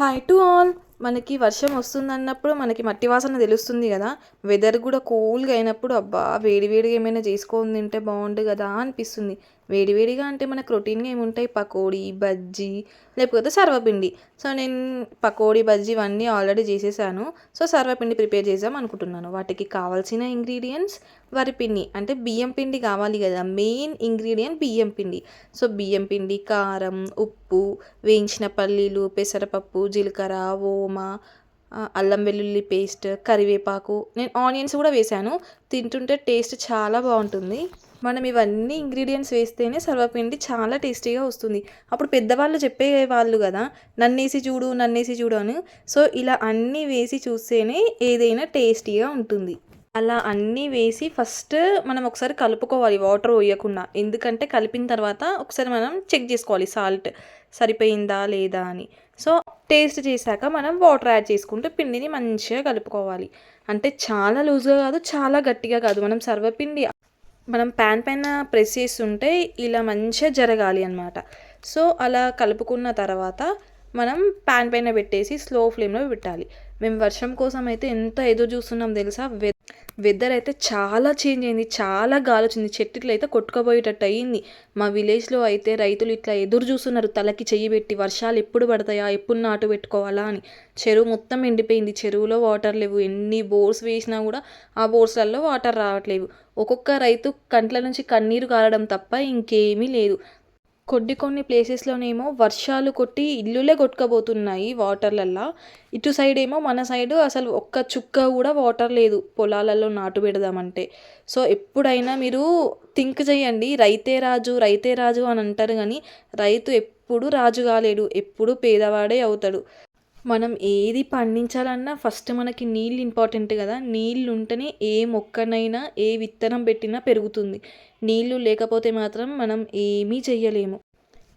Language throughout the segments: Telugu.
హాయ్ టు ఆల్ మనకి వర్షం వస్తుందన్నప్పుడు మనకి మట్టి వాసన తెలుస్తుంది కదా. వెదర్ కూడా కూల్గా అయినప్పుడు అబ్బా వేడి వేడిగా ఏమైనా చేసుకొని తింటే బాగుండు కదా అనిపిస్తుంది. వేడివేడిగా అంటే మనకు రొటీన్గా ఏముంటాయి? పకోడీ బజ్జీ లేకపోతే సర్వపిండి. సో నేను పకోడీ బజ్జీ ఇవన్నీ ఆల్రెడీ చేసేసాను. సో సర్వపిండి ప్రిపేర్ చేద్దాం అనుకుంటున్నాను. వాటికి కావాల్సిన ఇంగ్రీడియంట్స్ వరిపిండి అంటే బియ్యం పిండి కావాలి కదా. మెయిన్ ఇంగ్రీడియంట్ బియ్యం పిండి. సో బియ్యం పిండి కారం ఉప్పు వేయించిన పల్లీలు పెసరపప్పు జీలకర్ర ఓమ అల్లం వెల్లుల్లి పేస్ట్ కరివేపాకు. నేను ఆనియన్స్ కూడా వేశాను తింటుంటే టేస్ట్ చాలా బాగుంటుంది. మనం ఇవన్నీ ఇంగ్రీడియంట్స్ వేస్తేనే సర్వపిండి చాలా టేస్టీగా వస్తుంది. అప్పుడు పెద్దవాళ్ళు చెప్పేవాళ్ళు కదా నన్నేసి చూడు నన్నేసి చూడు అని. సో ఇలా అన్నీ వేసి చూస్తేనే ఏదైనా టేస్టీగా ఉంటుంది. అలా అన్నీ వేసి ఫస్ట్ మనం ఒకసారి కలుపుకోవాలి వాటర్ వేయకుండా ఎందుకంటే కలిపిన తర్వాత ఒకసారి మనం చెక్ చేసుకోవాలి సాల్ట్ సరిపోయిందా లేదా అని. సో టేస్ట్ చేశాక మనం వాటర్ యాడ్ చేసుకుంటూ పిండిని మంచిగా కలుపుకోవాలి. అంటే చాలా లూజ్గా కాదు చాలా గట్టిగా కాదు. మనం సర్వపిండి మనం ప్యాన్ పైన ప్రెస్ చేస్తుంటే ఇలా మంచిగా జరగాలి అనమాట సో అలా కలుపుకున్న తర్వాత మనం ప్యాన్ పైన పెట్టేసి స్లో ఫ్లేమ్లో పెట్టాలి. మేము వర్షం కోసం అయితే ఎంత ఎదురు చూస్తున్నాం తెలుసా? వె వెదర్ అయితే చాలా చేంజ్ అయింది. చాలా గాలి వచ్చింది. చెట్టులు అయితే కొట్టుకుపోయేటట్టు అయ్యింది మా విలేజ్లో అయితే రైతులు ఇట్లా ఎదురు చూస్తున్నారు. తలకి చెయ్యి పెట్టి వర్షాలు ఎప్పుడు పడతాయా? ఎప్పుడు నాటు పెట్టుకోవాలా అని. చెరువు మొత్తం ఎండిపోయింది. చెరువులో వాటర్ లేవు. ఎన్ని బోర్స్ వేసినా కూడా ఆ బోర్స్లలో వాటర్ రావట్లేవు ఒక్కొక్క రైతు కంట్ల నుంచి కన్నీరు కారడం తప్ప ఇంకేమీ లేదు. కొన్ని కొన్ని ప్లేసెస్లోనేమో వర్షాలు కొట్టి ఇల్లులే కొట్టుకపోతున్నాయి వాటర్లల్లో ఇటు సైడ్ ఏమో మన సైడ్ అసలు ఒక్క చుక్క కూడా వాటర్ లేదు పొలాలలో నాటు పెడదామంటే. సో ఎప్పుడైనా మీరు థింక్ చేయండి. రైతే రాజు రైతే రాజు అని అంటారు కానీ రైతు ఎప్పుడు రాజు కాలేడు ఎప్పుడు పేదవాడే అవుతాడు. మనం ఏది పండించాలన్నా ఫస్ట్ మనకి నీళ్ళు ఇంపార్టెంట్ కదా. నీళ్ళు ఉంటేనే ఏ మొక్కనైనా ఏ విత్తనం పెట్టినా పెరుగుతుంది. నీళ్ళు లేకపోతే మాత్రం మనం ఏమీ చెయ్యలేము.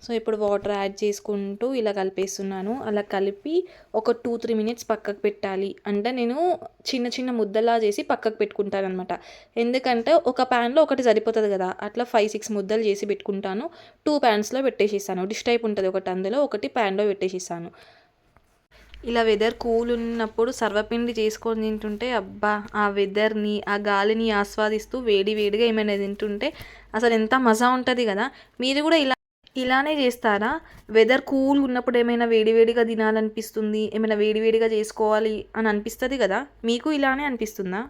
సో ఇప్పుడు వాటర్ యాడ్ చేసుకుంటూ ఇలా కలిపేస్తున్నాను. అలా కలిపి ఒక టూ త్రీ మినిట్స్ పక్కకు పెట్టాలి. అంటే నేను చిన్న చిన్న ముద్దలా చేసి పక్కకు పెట్టుకుంటాను అనమాట ఎందుకంటే ఒక ప్యాన్లో ఒకటి సరిపోతుంది కదా. అట్లా ఫైవ్ సిక్స్ ముద్దలు చేసి పెట్టుకుంటాను. టూ ప్యాన్స్లో పెట్టేసిస్తాను. డిష్ టైప్ ఉంటుంది ఒకటి అందులో ఒకటి ప్యాన్లో పెట్టేసిస్తాను. ఇలా వెదర్ కూల్ ఉన్నప్పుడు సర్వపిండి చేసుకొని తింటుంటే అబ్బా ఆ వెదర్ని ఆ గాలిని ఆస్వాదిస్తూ వేడి వేడిగా ఏమైనా తింటుంటే అసలు ఎంత మజా ఉంటుంది కదా. మీరు కూడా ఇలా ఇలానే చేస్తారా? వెదర్ కూల్ ఉన్నప్పుడు ఏమైనా వేడివేడిగా తినాలనిపిస్తుంది ఏమైనా వేడివేడిగా చేసుకోవాలి అని అనిపిస్తుంది కదా. మీకు ఇలానే అనిపిస్తుందా?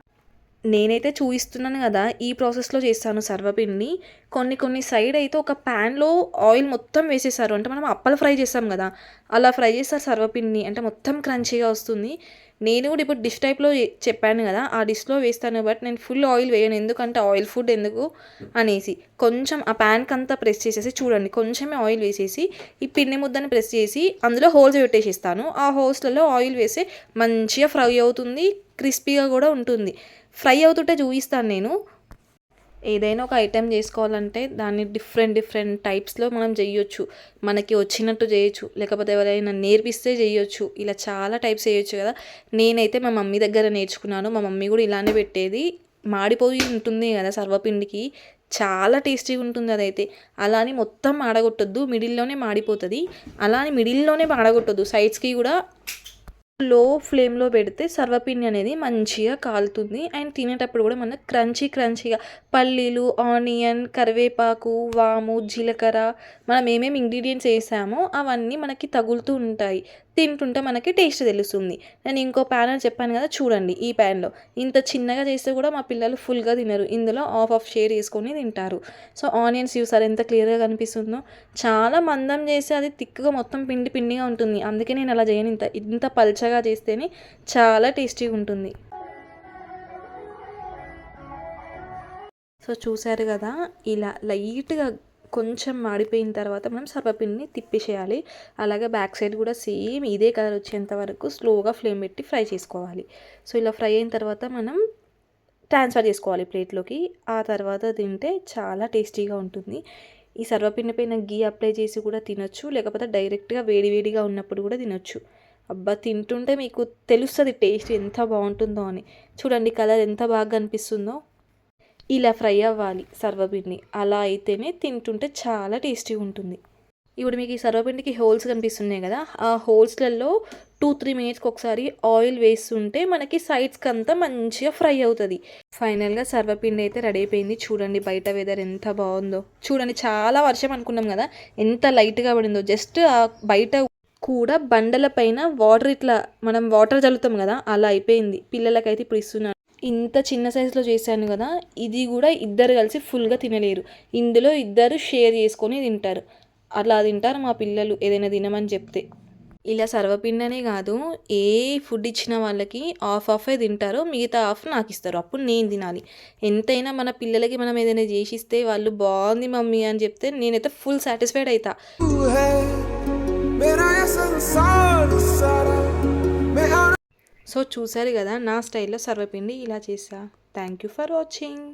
నేనైతే చూపిస్తున్నాను కదా ఈ ప్రాసెస్లో చేస్తాను సర్వపిండి. కొన్ని కొన్ని సైడ్ అయితే ఒక ప్యాన్లో ఆయిల్ మొత్తం వేసేసారు. అంటే మనం అప్పలు ఫ్రై చేస్తాం కదా అలా ఫ్రై చేస్తారు సర్వపిండిని అంటే మొత్తం క్రంచీగా వస్తుంది. నేను కూడా ఇప్పుడు డిష్ టైప్లో చెప్పాను కదా ఆ డిష్లో వేస్తాను. బట్ నేను ఫుల్ ఆయిల్ వేయను. ఎందుకంటే ఆయిల్ ఫుడ్ ఎందుకు అనేసి. కొంచెం ఆ ప్యాన్కి అంతా ప్రెస్ చేసేసి చూడండి. కొంచెమే ఆయిల్ వేసేసి ఈ పిండి ముద్దని ప్రెస్ చేసి అందులో హోల్స్ పెట్టేసిస్తాను. ఆ హోల్స్లలో ఆయిల్ వేసి మంచిగా ఫ్రై అవుతుంది క్రిస్పీగా కూడా ఉంటుంది. ఫ్రై అవుతుంటే చూపిస్తాను నేను. ఏదైనా ఒక ఐటెం చేసుకోవాలంటే దాన్ని డిఫరెంట్ డిఫరెంట్ టైప్స్లో మనం చేయొచ్చు. మనకి వచ్చినట్టు చేయొచ్చు. లేకపోతే ఎవరైనా నేర్పిస్తే చేయొచ్చు. ఇలా చాలా టైప్స్ చేయొచ్చు కదా. నేనైతే మా మమ్మీ దగ్గర నేర్చుకున్నాను. మా మమ్మీ కూడా ఇలానే పెట్టేది. మాడిపోయి ఉంటుంది కదా సర్వపిండికి. చాలా టేస్టీగా ఉంటుంది అదైతే. అలా అని మొత్తం ఆడగొట్టద్దు మిడిల్లోనే మాడిపోతుంది. అలా అని మిడిల్లోనే మాడగొట్టొద్దు. సైడ్స్కి కూడా లో ఫ్లేమ్లో పెడితే సర్వపిండి అనేది మంచిగా కాలుతుంది. అండ్ తినేటప్పుడు కూడా మనకు క్రంచీ క్రంచీగా పల్లీలు ఆనియన్ కరివేపాకు వాము జీలకర్ర మనం ఏమేమి ఇంగ్రీడియంట్స్ వేసామో అవన్నీ మనకి తగులుతూ ఉంటాయి. తింటుంటే మనకి టేస్ట్ తెలుస్తుంది. నేను ఇంకో ప్యాన్ అని చెప్పాను కదా చూడండి ఈ ప్యాన్లో. ఇంత చిన్నగా చేస్తే కూడా మా పిల్లలు ఫుల్గా తినరు. ఇందులో ఆఫ్ ఆఫ్ షేర్ వేసుకొని తింటారు. సో ఆనియన్స్ చూసారు ఎంత క్లియర్గా కనిపిస్తుందో? చాలా మందం చేసి అది తిక్కుగా మొత్తం పిండి పిండిగా ఉంటుంది. అందుకే నేను అలా చేయను. ఇంత ఇంత పల్చగా చేస్తేనే చాలా టేస్టీగా ఉంటుంది. సో చూసారు కదా ఇలా లైట్గా కొంచెం మాడిపోయిన తర్వాత మనం సర్వపిండిని తిప్పేసేయాలి. అలాగే బ్యాక్ సైడ్ కూడా సేమ్ ఇదే కలర్ వచ్చేంత వరకు స్లోగా ఫ్లేమ్ పెట్టి ఫ్రై చేసుకోవాలి. సో ఇలా ఫ్రై అయిన తర్వాత మనం ట్రాన్స్ఫర్ చేసుకోవాలి ప్లేట్లోకి. ఆ తర్వాత తింటే చాలా టేస్టీగా ఉంటుంది. ఈ సర్వపిండి పైన గీ అప్లై చేసి కూడా తినొచ్చు. లేకపోతే డైరెక్ట్గా వేడివేడిగా ఉన్నప్పుడు కూడా తినొచ్చు. అబ్బా తింటుంటే మీకు తెలుస్తుంది టేస్ట్ ఎంత బాగుంటుందో అని. చూడండి కలర్ ఎంత బాగా కనిపిస్తుందో. ఇలా ఫ్రై అవ్వాలి సర్వపిండి. అలా అయితేనే తింటుంటే చాలా టేస్టీగా ఉంటుంది. ఇప్పుడు మీకు ఈ సర్వపిండికి హోల్స్ కనిపిస్తున్నాయి కదా ఆ హోల్స్లలో టూ త్రీ మినిట్స్కి ఒకసారి ఆయిల్ వేస్తుంటే మనకి సైడ్స్కి అంతా మంచిగా ఫ్రై అవుతుంది. ఫైనల్గా సర్వపిండి అయితే రెడీ అయిపోయింది. చూడండి బయట వెదర్ ఎంత బాగుందో. చూడండి చాలా వర్షం అనుకున్నాం కదా ఎంత లైట్గా పడిందో. జస్ట్ ఆ బయట కూడా బండల పైన వాటర్ ఇట్లా మనం వాటర్ చల్లుతాం కదా అలా అయిపోయింది. పిల్లలకైతే ఇప్పుడు ఇస్తున్నాను ఇంత చిన్న సైజులో చేశాను కదా ఇది కూడా ఇద్దరు కలిసి ఫుల్గా తినలేరు. ఇందులో ఇద్దరు షేర్ చేసుకొని తింటారు. అలా తింటారు మా పిల్లలు ఏదైనా తినమని చెప్తే. ఇలా సర్వపిండనే కాదు ఏ ఫుడ్ ఇచ్చిన వాళ్ళకి హాఫ్ హాఫే తింటారో మిగతా హాఫ్ నాకు ఇస్తారు. అప్పుడు నేను తినాలి. ఎంతైనా మన పిల్లలకి మనం ఏదైనా చేసి ఇస్తే వాళ్ళు బాగుంది మమ్మీ అని చెప్తే నేనైతే ఫుల్ సాటిస్ఫైడ్ అవుతా సో చూసారు కదా నా స్టైల్లో సర్వపిండి ఇలా చేసా. Thank you for watching